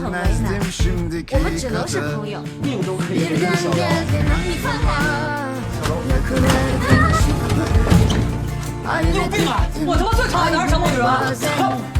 很为难我们只能是朋友。命都可以跟 Birden 人小 geldin aklıma Yakıverdin ışıkları Hayret 病啊！我他妈最讨厌的是什么女人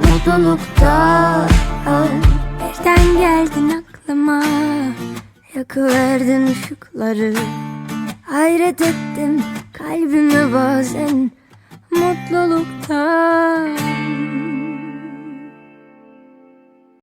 mutluluktan Birden geldin aklıma. Yakıverdin ışıkları. Hayret ettim kalbime bazen. Mutluluktan